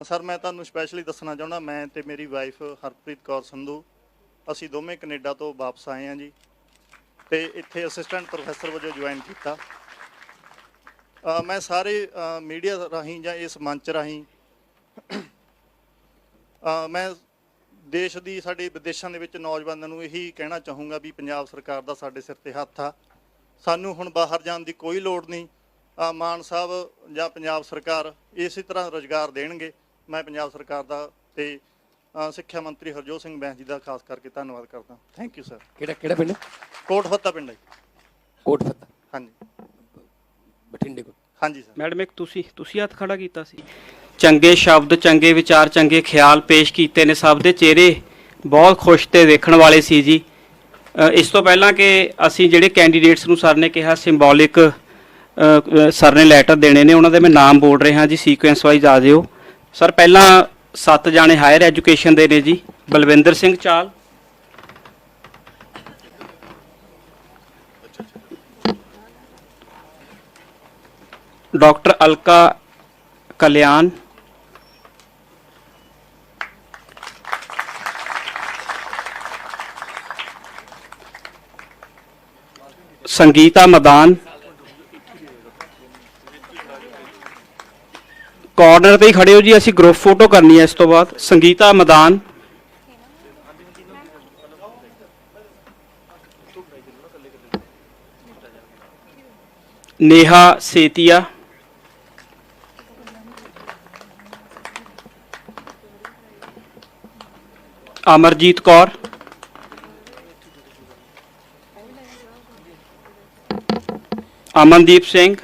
Sir, ਮੈਂ ਤੁਹਾਨੂੰ specially ਦੱਸਣਾ ਚਾਹੁੰਦਾ, ਮੈਂ ਤੇ ਮੇਰੀ ਵਾਈਫ ਹਰਪ੍ਰੀਤ ਕੌਰ ਸੰਧੂ, ਅਸੀਂ ਦੋਵੇਂ ਕੈਨੇਡਾ ਤੋਂ ਵਾਪਸ ਆਏ ਹਾਂ ਜੀ ਤੇ ਇੱਥੇ ਅਸਿਸਟੈਂਟ ਪ੍ਰੋਫੈਸਰ ਵਜੋਂ ਜੁਆਇਨ ਕੀਤਾ। ਮੈਂ ਸਾਰੇ ਮੀਡੀਆ ਰਾਹੀਂ ਜਾਂ ਇਸ ਮੰਚ ਰਾਹੀਂ ਮੈਂ ਦੇਸ਼ ਦੀ, ਸਾਡੇ ਵਿਦੇਸ਼ਾਂ ਦੇ ਵਿੱਚ ਨੌਜਵਾਨਾਂ ਨੂੰ ਇਹੀ ਕਹਿਣਾ ਚਾਹੂੰਗਾ ਵੀ ਪੰਜਾਬ ਸਰਕਾਰ ਦਾ ਸਾਡੇ ਸਿਰ ਤੇ ਹੱਥ ਆ। ਸਾਨੂੰ ਹੁਣ ਬਾਹਰ ਜਾਣ ਦੀ ਕੋਈ ਲੋੜ ਨਹੀਂ। ਮਾਨ ਸਾਹਿਬ ਜਾਂ ਪੰਜਾਬ ਸਰਕਾਰ ਇਸੇ ਤਰ੍ਹਾਂ ਰੋਜ਼ਗਾਰ ਦੇਣਗੇ। ਮੈਂ ਪੰਜਾਬ ਸਰਕਾਰ ਦਾ ਤੇ ਸਿੱਖਿਆ ਮੰਤਰੀ ਹਰਜੋਤ ਸਿੰਘ ਬੈਂਸ ਜੀ ਦਾ ਖਾਸ ਕਰਕੇ ਧੰਨਵਾਦ ਕਰਦਾ। ਥੈਂਕ ਯੂ ਸਰ ਕਿਹੜਾ ਕਿਹੜਾ ਪਿੰਡ? ਕੋਟ ਫੱਤਾ ਪਿੰਡ ਹੈ ਜੀ। ਕੋਟ ਫੱਤਾ। ਹਾਂਜੀ। ਬਠਿੰਡੇ ਕੋਲ। ਹਾਂਜੀ ਸਰ ਮੈਡਮ ਇੱਕ ਤੁਸੀਂ ਤੁਸੀਂ ਹੱਥ ਖੜਾ ਕੀਤਾ ਸੀ। ਚੰਗੇ ਸ਼ਬਦ ਚੰਗੇ ਵਿਚਾਰ ਚੰਗੇ ਖਿਆਲ ਪੇਸ਼ ਕੀਤੇ ਨੇ ਸਭ ਦੇ ਚਿਹਰੇ। ਬਹੁਤ ਖੁਸ਼ ਤੇ ਦੇਖਣ ਵਾਲੇ ਸੀ ਜੀ। ਇਸ ਤੋਂ ਪਹਿਲਾਂ ਕਿ ਅਸੀਂ ਜਿਹੜੇ ਕੈਂਡੀਡੇਟਸ ਨੂੰ ਸਰ ਨੇ ਕਿਹਾ ਸਿੰਬੋਲਿਕ ਸਰ ਨੇ ਲੈਟਰ ਦੇਣੇ ਨੇ ਉਹਨਾਂ ਦੇ ਮੈਂ ਨਾਮ ਬੋਲ ਰਿਹਾ ਜੀ। ਸੀਕੁਐਂਸ ਵਾਈਜ਼ ਆ ਜਿਓ। ਸਰ, ਪਹਿਲਾਂ ਸੱਤ ਜਾਣੇ ਹਾਇਰ ਐਜੂਕੇਸ਼ਨ ਦੇ ਨੇ ਜੀ। ਬਲਵਿੰਦਰ ਸਿੰਘ ਚਾਲ। ਡਾਕਟਰ ਅਲਕਾ ਕਲਿਆਣ। ਸੰਗੀਤਾ ਮਦਾਨ। ਕਾਰਨਰ ਤੇ ਹੀ ਖੜੇ ਹੋ ਜੀ ਅਸੀਂ ਗਰੁੱਪ ਫੋਟੋ ਕਰਨੀ ਹੈ ਇਸ ਤੋਂ ਬਾਅਦ ਸੰਗੀਤਾ ਮਦਾਨ ਨੇਹਾ ਸੇਤੀਆ ਅਮਰਜੀਤ ਕੌਰ ਅਮਨਦੀਪ ਸਿੰਘ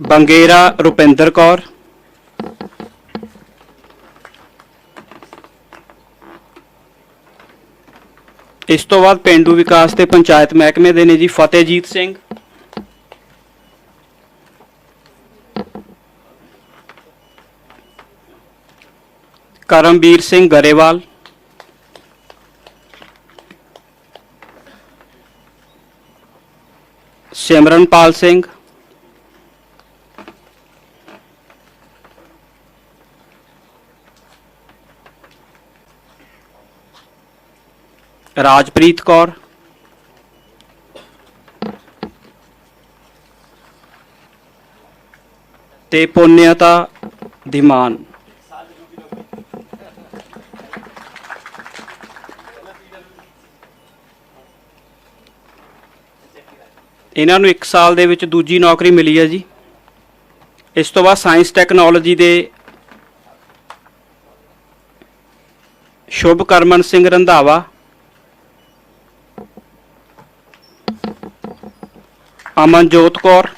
ਬੰਗੇਰਾ ਰੁਪਿੰਦਰ ਕੌਰ। ਇਸ ਤੋਂ ਬਾਅਦ ਪਿੰਡੂ ਵਿਕਾਸ ਤੇ ਪੰਚਾਇਤ ਮਹਿਕਮੇ ਦੇ ਨੇ ਜੀ ਫਤਿਹਜੀਤ ਸਿੰਘ। ਕਰਮਵੀਰ ਸਿੰਘ ਗਰੇਵਾਲ। ਸਿਮਰਨਪਾਲ ਸਿੰਘ। ਰਾਜਪ੍ਰੀਤ ਕੌਰ। ਤੇ ਪੁੰਨਿਆਤਾ ਧੀਮਾਨ ਇਹਨਾਂ ਨੂੰ 1 ਸਾਲ ਦੇ ਵਿੱਚ ਦੂਜੀ ਨੌਕਰੀ ਮਿਲੀ ਹੈ ਜੀ। ਇਸ ਤੋਂ ਬਾਅਦ ਸਾਇੰਸ ਟੈਕਨੋਲੋਜੀ ਦੇ ਸ਼ੁਭ ਕਰਮਨ ਸਿੰਘ ਰੰਧਾਵਾ ਅਮਨਜੋਤ ਕੌਰ।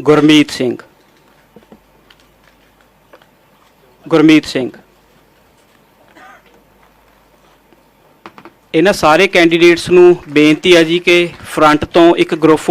ਗੁਰਮੀਤ ਸਿੰਘ। ਗੁਰਮੀਤ ਸਿੰਘ। ਇਹਨਾਂ ਸਾਰੇ ਕੈਂਡੀਡੇਟਸ ਨੂੰ ਬੇਨਤੀ ਹੈ ਜੀ ਕਿ ਫਰੰਟ ਤੋਂ ਇੱਕ ਗਰੁੱਪ